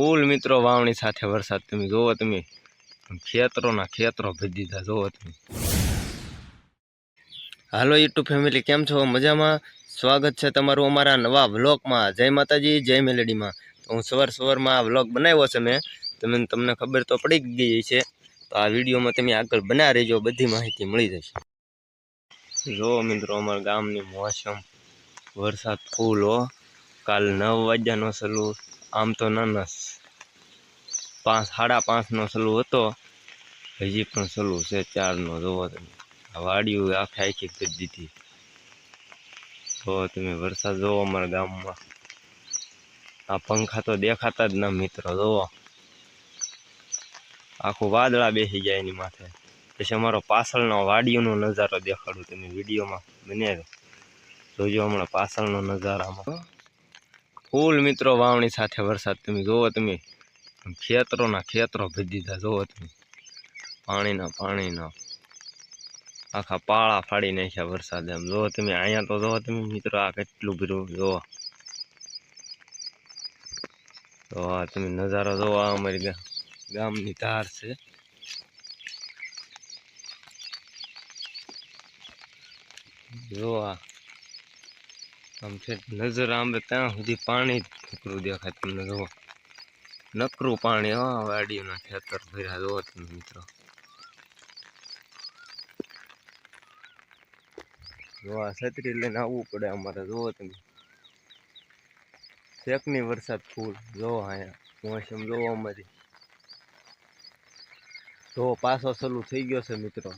ફૂલ મિત્રો વાવણી સાથે વરસાદ તમે જોવો તમે. ખેતરોના ખેતરો ભરી દીધા, જોવો તમે. હાલો યુટ્યુબ ફેમિલી, કેમ છો? મજામાં? સ્વાગત છે તમારું અમારા નવા વ્લોગમાં. જય માતાજી, જય મેલેડીમાં. હું સવાર સવારમાં આ વ્લોગ બનાવ્યો છે મેં. તમે તમને ખબર તો પડી ગઈ છે તો આ વિડીયોમાં તમે આગળ બના રહેજો, બધી માહિતી મળી જશે. જો મિત્રો, અમારા ગામની મોસમ. વરસાદ ફૂલ હો. કાલ નવ વાગ્યાનો સલુ. આમ તો નનસ પાંચ, સાડા પાંચનો સલુ હતો. હજી પણ સલુ છે, ચારનો. જોવો તમે. આ વાડિયું આખે આખી કરી જોવો તમે વરસાદ જોવો અમારા ગામમાં. આ પંખા તો દેખાતા જ ના મિત્રો જોવો આખું વાદળા બેસી જાય એની માથે. પછી અમારો પાછળનો વાડીઓનો નજારો દેખાડું તમે વિડીયોમાં. બને જોજો હમણાં પાછળનો નજારામાં. ફૂલ મિત્રો વાવણી સાથે વરસાદ. તમે જોવો તમે. ખેતરોના ખેતરો ભરી દીધા જોવો તમે. પાણીના પાણીના. આખા પાળા ફાડી નાખ્યા વરસાદ એમ. જોવો તમે, અહીંયા તો જોવો તમે મિત્રો, આ કેટલું ભીરું જોવો તો આ તમે નજારો જોવો અમારી ગામની ધાર છે. જો આમ છે, નજર આંબે ત્યાં સુધી પાણી જ નકરું દેખાય તમને, જુઓ. નકરું પાણી, હા વાડીઓના ખેતર ભર્યા જો તમે મિત્રો. જો છત્રી લઈને આવવું પડે અમારે જોવો તમે શેકની વરસાદ ફૂલ, જો અહીંયા, મોસમ જોવો અમારી. જો પાછો સલું થઈ ગયો છે મિત્રો.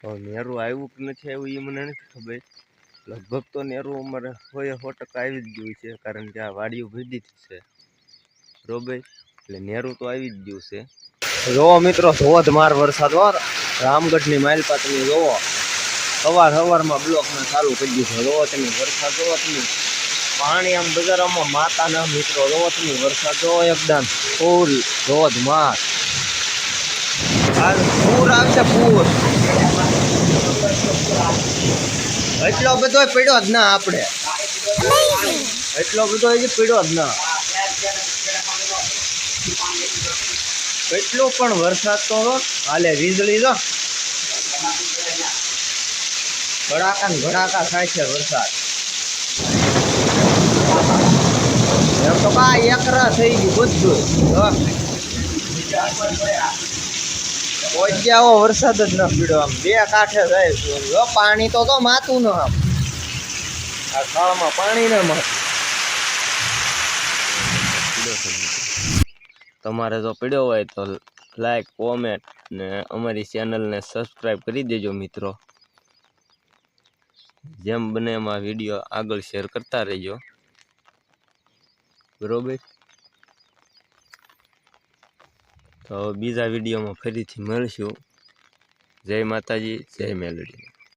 હવે નેરું આવ્યું કે નથી આવ્યું એ મને નથી ખબર. લગભગ તો નેરું અમારે હોય સો ટકા આવી જ ગયું છે, કારણ કે આ વાડીઓ ભીડી છે. બરોબર? એટલે નેરું તો આવી જ ગયું છે. જોવો મિત્રો ધોધમાર વરસાદ હો. રામગઢની માઇલપા તમે જોવો. સવાર સવારમાં બ્લોકમાં ચાલુ કરી છે જોવો તમે વરસાદ, જોવો તમે. પાણી આમ બજારમાં માતાના મિત્રો, જોવો તમે વરસાદ, જોવો એકદમ ફૂલ. ધોધમાર હાલ પૂર આવશે, પૂર. એટલો બધો પીડો જ ના આપણે. એટલો બધો પડ્યો જ ના. એટલો પણ વરસાદ તો હાલે વીજળી તો ભડાકા ને ભડાકા થાય છે વરસાદ. એમ તો કા એકરા થઈ ગયું બધું. પહોંચ્યા વરસાદ જ ન પીડ્યો આમ. બે કાંઠે જાય. પાણી તો તો માતું ન આમ. આ ખાળમાં પાણી ન માતું તમારે જો પીડ્યો હોય તો લાઈક કોમેન્ટ ને અમારી ચેનલને સબસ્ક્રાઈબ કરી દેજો મિત્રો. જેમ બને એમાં વીડિયો આગળ શેર કરતા રહેજો. બરોબર? તો બીજા વિડીયોમાં ફરીથી મળશું. જય માતાજી જય મેલડી.